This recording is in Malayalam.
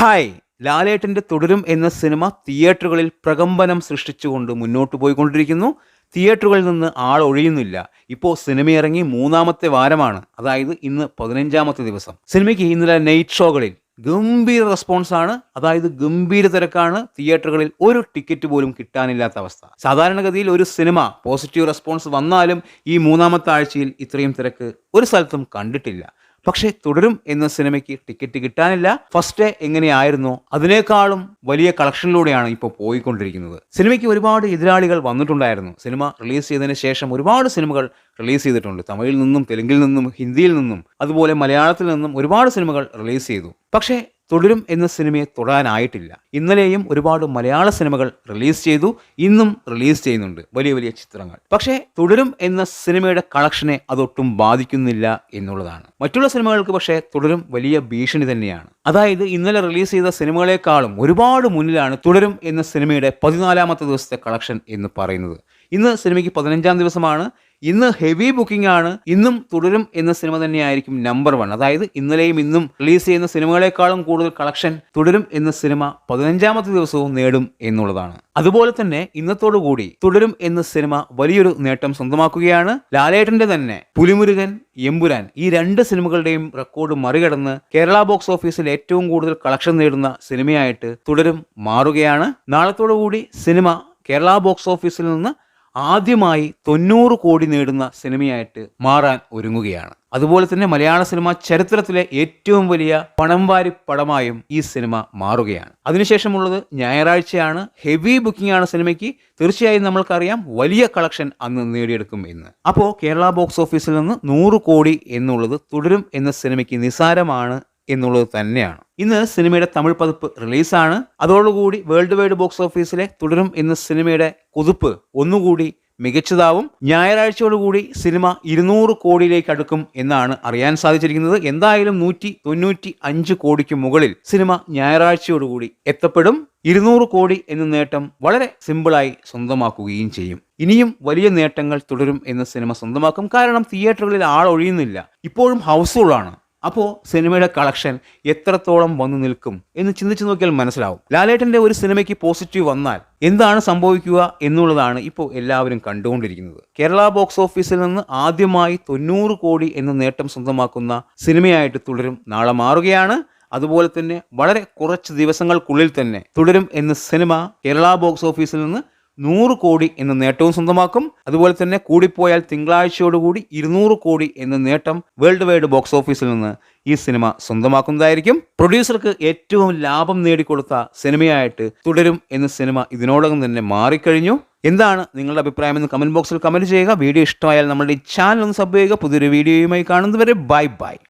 ഹായ് ലാലേട്ടന്റെ തുടരും എന്ന സിനിമ തിയേറ്ററുകളിൽ പ്രകമ്പനം സൃഷ്ടിച്ചുകൊണ്ട് മുന്നോട്ട് പോയിക്കൊണ്ടിരിക്കുന്നു. തിയേറ്ററുകളിൽ നിന്ന് ആൾ ഒഴിയുന്നില്ല. ഇപ്പോൾ സിനിമ ഇറങ്ങി മൂന്നാമത്തെ വാരമാണ്. അതായത് ഇന്ന് പതിനഞ്ചാമത്തെ ദിവസം. സിനിമയ്ക്ക് ഇന്നലെ നൈറ്റ് ഷോകളിൽ ഗംഭീര റെസ്പോൺസ് ആണ്. അതായത് ഗംഭീര തിരക്കാണ്. തിയേറ്ററുകളിൽ ഒരു ടിക്കറ്റ് പോലും കിട്ടാനില്ലാത്ത അവസ്ഥ. സാധാരണഗതിയിൽ ഒരു സിനിമ പോസിറ്റീവ് റെസ്പോൺസ് വന്നാലും ഈ മൂന്നാമത്തെ ആഴ്ചയിൽ ഇത്രയും തിരക്ക് ഒരു സ്ഥലത്തും കണ്ടിട്ടില്ല. പക്ഷേ തുടരും എന്ന സിനിമയ്ക്ക് ടിക്കറ്റ് കിട്ടാനില്ല. ഫസ്റ്റ് ഡേ എങ്ങനെയായിരുന്നോ? അതിനേക്കാളും വലിയ കളക്ഷനിലൂടെയാണ് ഇപ്പോൾ പോയിക്കൊണ്ടിരിക്കുന്നത്. സിനിമയ്ക്ക് ഒരുപാട് എതിരാളികൾ വന്നിട്ടുണ്ടായിരുന്നു. സിനിമ റിലീസ് ചെയ്തതിന് ശേഷം ഒരുപാട് സിനിമകൾ റിലീസ് ചെയ്തിട്ടുണ്ട്. തമിഴിൽ നിന്നും തെലുങ്കിൽ നിന്നും ഹിന്ദിയിൽ നിന്നും അതുപോലെ മലയാളത്തിൽ നിന്നും ഒരുപാട് സിനിമകൾ റിലീസ് ചെയ്തു. പക്ഷേ തുടരും എന്ന സിനിമയെ തൊടാനായിട്ടില്ല. ഇന്നലെയും ഒരുപാട് മലയാള സിനിമകൾ റിലീസ് ചെയ്തു ഇന്നും റിലീസ് ചെയ്യുന്നുണ്ട്. വലിയ വലിയ ചിത്രങ്ങൾ. പക്ഷേ തുടരും എന്ന സിനിമയുടെ കളക്ഷനെ അതൊട്ടും ബാധിക്കുന്നില്ല എന്നുള്ളതാണ്. മറ്റുള്ള സിനിമകൾക്ക് പക്ഷേ തുടരും വലിയ ഭീഷണി തന്നെയാണ്. അതായത് ഇന്നലെ റിലീസ് ചെയ്ത സിനിമകളെക്കാളും ഒരുപാട് മുന്നിലാണ് തുടരും എന്ന സിനിമയുടെ പതിനാലാമത്തെ ദിവസത്തെ കളക്ഷൻ എന്ന് പറയുന്നത്. ഇന്ന് സിനിമയ്ക്ക് പതിനഞ്ചാം ദിവസമാണ്. ഇന്ന് ഹെവി ബുക്കിംഗ് ആണ്. ഇന്നും തുടരും എന്ന സിനിമ തന്നെയായിരിക്കും നമ്പർ വൺ അതായത് ഇന്നലെയും ഇന്നും റിലീസ് ചെയ്യുന്ന സിനിമകളെക്കാളും കൂടുതൽ കളക്ഷൻ തുടരും എന്ന സിനിമ പതിനഞ്ചാമത്തെ ദിവസവും നേടും എന്നുള്ളതാണ്. അതുപോലെ തന്നെ ഇന്നത്തോടുകൂടി തുടരും എന്ന സിനിമ വലിയൊരു നേട്ടം സ്വന്തമാക്കുകയാണ്. ലാലേട്ടന്റെ തന്നെ പുലിമുരുകൻ എമ്പുരാൻ ഈ രണ്ട് സിനിമകളുടെയും റെക്കോർഡ് മറികടന്ന് കേരള ബോക്സ് ഓഫീസിൽ ഏറ്റവും കൂടുതൽ കളക്ഷൻ നേടുന്ന സിനിമയായിട്ട് തുടരും മാറുകയാണ്. നാളത്തോടുകൂടി സിനിമ കേരള ബോക്സ് ഓഫീസിൽ നിന്ന് ആദ്യമായി തൊണ്ണൂറ് കോടി നേടുന്ന സിനിമയായിട്ട് മാറാൻ ഒരുങ്ങുകയാണ്. അതുപോലെ തന്നെ മലയാള സിനിമ ചരിത്രത്തിലെ ഏറ്റവും വലിയ പണം വാരി പടമായും ഈ സിനിമ മാറുകയാണ്. അതിനുശേഷമുള്ളത് ഞായറാഴ്ചയാണ്. ഹെവി ബുക്കിംഗ് ആണ് സിനിമയ്ക്ക്. തീർച്ചയായും നമ്മൾക്കറിയാം വലിയ കളക്ഷൻ അന്ന് നേടിയെടുക്കും എന്ന്. അപ്പോൾ കേരള ബോക്സ് ഓഫീസിൽ നിന്ന് നൂറ് കോടി എന്നുള്ളത് തുടരും എന്ന സിനിമയ്ക്ക് നിസാരമാണ് എന്നുള്ളത് തന്നെയാണ്. ഇന്ന് സിനിമയുടെ തമിഴ് പതിപ്പ് റിലീസാണ്. അതോടുകൂടി വേൾഡ് വൈഡ് ബോക്സ് ഓഫീസിലെ തുടരും എന്ന സിനിമയുടെ കുതിപ്പ് ഒന്നുകൂടി മികച്ചതാവും. ഞായറാഴ്ചയോടുകൂടി സിനിമ ഇരുന്നൂറ് കോടിയിലേക്ക് അടുക്കും എന്നാണ് അറിയാൻ സാധിച്ചിരിക്കുന്നത്. എന്തായാലും നൂറ്റി തൊണ്ണൂറ്റി അഞ്ച് കോടിക്ക് മുകളിൽ സിനിമ ഞായറാഴ്ചയോടുകൂടി എത്തപ്പെടും. ഇരുന്നൂറ് കോടി എന്ന നേട്ടം വളരെ സിമ്പിളായി സ്വന്തമാക്കുകയും ചെയ്യും. ഇനിയും വലിയ നേട്ടങ്ങൾ തുടരും എന്ന സിനിമ സ്വന്തമാക്കും. കാരണം തിയേറ്ററുകളിൽ ആൾ ഒഴിയുന്നില്ല. ഇപ്പോഴും ഹൗസ്ഫുൾ ആണ് അപ്പോൾ സിനിമയുടെ കളക്ഷൻ എത്രത്തോളം വന്നു നിൽക്കും എന്ന് ചിന്തിച്ചു നോക്കിയാൽ മനസ്സിലാവും. ലാലേട്ടന്റെ ഒരു സിനിമയ്ക്ക് പോസിറ്റീവ് വന്നാൽ എന്താണ് സംഭവിക്കുക എന്നുള്ളതാണ് ഇപ്പോൾ എല്ലാവരും കണ്ടുകൊണ്ടിരിക്കുന്നത്. കേരള ബോക്സ് ഓഫീസിൽ നിന്ന് ആദ്യമായി തൊണ്ണൂറ് കോടി എന്ന നേട്ടം സ്വന്തമാക്കുന്ന സിനിമയായിട്ട് തുടരും. നാളെ മാറുകയാണ്. അതുപോലെ തന്നെ വളരെ കുറച്ച് ദിവസങ്ങൾക്കുള്ളിൽ തന്നെ തുടരും എന്ന സിനിമ കേരള ബോക്സ് ഓഫീസിൽ നിന്ന് നൂറ് കോടി എന്ന നേട്ടവും സ്വന്തമാക്കും. അതുപോലെ തന്നെ കൂടിപ്പോയാൽ തിങ്കളാഴ്ചയോടുകൂടി ഇരുന്നൂറ് കോടി എന്ന നേട്ടം വേൾഡ് വൈഡ് ബോക്സ് ഓഫീസിൽ നിന്ന് ഈ സിനിമ സ്വന്തമാക്കുന്നതായിരിക്കും. പ്രൊഡ്യൂസർക്ക് ഏറ്റവും ലാഭം നേടിക്കൊടുത്ത സിനിമയായിട്ട് തുടരും എന്ന സിനിമ ഇതിനോടകം തന്നെ മാറിക്കഴിഞ്ഞു. എന്താണ് നിങ്ങളുടെ അഭിപ്രായം എന്ന് കമന്റ് ബോക്സിൽ കമന്റ് ചെയ്യുക. വീഡിയോ ഇഷ്ടമായാൽ നമ്മുടെ ഈ ചാനൽ ഒന്ന് സബ് ചെയ്യുക. പുതിയൊരു വീഡിയോയുമായി കാണുന്നതുവരെ ബൈ ബൈ.